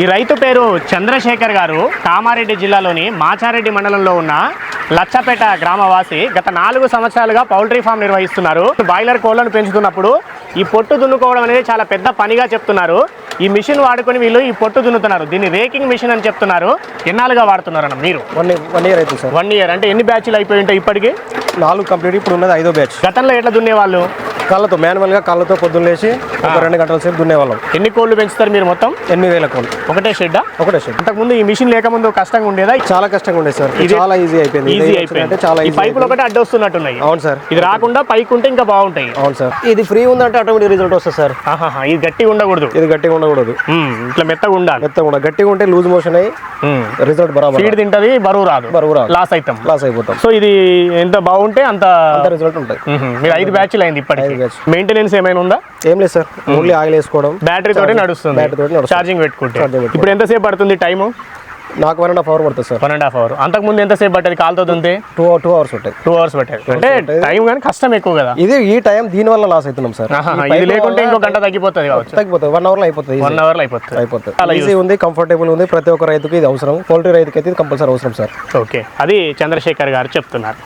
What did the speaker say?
ఈ రైతు పేరు చంద్రశేఖర్ గారు కామారెడ్డి జిల్లాలోని మాచారెడ్డి మండలంలో ఉన్న లచ్చపేట గ్రామవాసి గత నాలుగు సంవత్సరాలుగా పౌల్ట్రీ ఫామ్ నిర్వహిస్తున్నారు. బాయిలర్ కోళ్ళను పెంచుతున్నప్పుడు ఈ పొట్టు దున్నుకోవడం అనేది చాలా పెద్ద పనిగా చెప్తున్నారు. ఈ మిషన్ వాడుకొని వీళ్ళు ఈ పొట్టు దున్నుతున్నారు. దీన్ని రేకింగ్ మిషన్ అని చెప్తున్నారు. ఎన్నాళ్ళుగా వాడుతున్నారన్న మీరు? వన్ ఇయర్ అవుతుంది సార్ వన్ ఇయర్ అంటే ఎన్ని బ్యాచ్లు అయిపోయి ఉంటాయి ఇప్పటికి? నాలుగు కంప్లీట్ ఇప్పుడు ఉన్నది ఐదో బ్యాచ్. గతంలో ఎట్లా దున్నేవాళ్ళు? కాళ్ళతో మాన్యువల్గా కాళ్ళతో పొద్దున్న లేచి ఒక రెండు గంటల సేపు దున్నేవాళ్ళం. ఎన్ని కోళ్ళు పెంచుతారు మీరు మొత్తం? ఎనిమిది వేల కోళ్ళు. ఒకటే షెడ్డా? ఒకటే షెడ్. అంతకుముందు ఈ మిషన్ లేకముందు కష్టంగా ఉండేదా? చాలా కష్టంగా ఉండేది సార్. ఇది- చాలా ఈజీ అయిపోయింది. ఈజీ అయిపోయింది. అంటే చాలా పైపులు ఒకటి అడ్డొస్తున్నట్టున్నాయి అవును సార్. ఇది రాకుండా పైకి ఉంటే ఇంకా బాగుంటాయి. అవును సార్. ఇది ఫ్రీ ఉందంటే ఆటోమేటిక్ రిజల్ట్ వస్తుంది సార్. ఇది గట్టిగా ఉండకూడదు. ఇది గట్టిగా ఉండకూడదు. ఇట్లా మెత్తగా ఉండాలి. మెత్తగా ఉండాలి. గట్టిగా ఉంటే లూజ్ మోషన్ అయ్యి రిజల్ట్ బరాబర్ ఫీడ్ తింటది బరువు రాదు. బరువు రాదు. లాస్ అవుతాం లాస్ అయిపోతాం. సో ఇది ఎంత బాగుంటే అంత అంత రిజల్ట్ ఉంటాయి. మ్మ్. మీరు ఐదు బ్యాచ్లు అయింది ఇప్పటికి. Batch. మెయింటెనెన్స్ ఏమైనా ఉందా? ఏం లేదు సార్ ఓన్లీ ఆయిల్ వేసుకోవడం. బ్యాటరీ తోటి నడుస్తుంది. Battery తోటి నడుస్తుంది. ఛార్జింగ్ పెట్టుకుంటే. ఇప్పుడు ఎంతసేపు పడుతుంది టైము? నాకు వన్ అండ్ హాఫ్ అవర్ పడుతుంది sir. One and half hour అంతకు ముందు ఎంతసేపు పట్టేది? కాలుతో దుంతే టూ టూ అవర్స్ ఉంటాయి టూ అవర్స్ పట్టేది. అంటే టైం కానీ కష్టం ఎక్కువ కదా. ఇది ఈ టైం దీని వల్ల లాస్ అవుతున్నాం సార్. ఇది లేకుంటే ఇంకో గంట తగ్గిపోతుంది కావచ్చు. తగ్గిపోతుంది. వన్ అవర్లో అయిపోతుంది వన్ అవర్లో అయిపోతుంది. అయిపోతుంది. చాలా ఈజీ ఉంది కంఫర్టబుల్ ఉంది. ప్రతి ఒక్క రైతుకి ఇది అవసరం. పౌల్ట్రీ రైతుకి అయితే ఇది కంపల్సరీ అవసరం సార్. ఓకే అది చంద్రశేఖర్ గారు చెప్తున్నారు.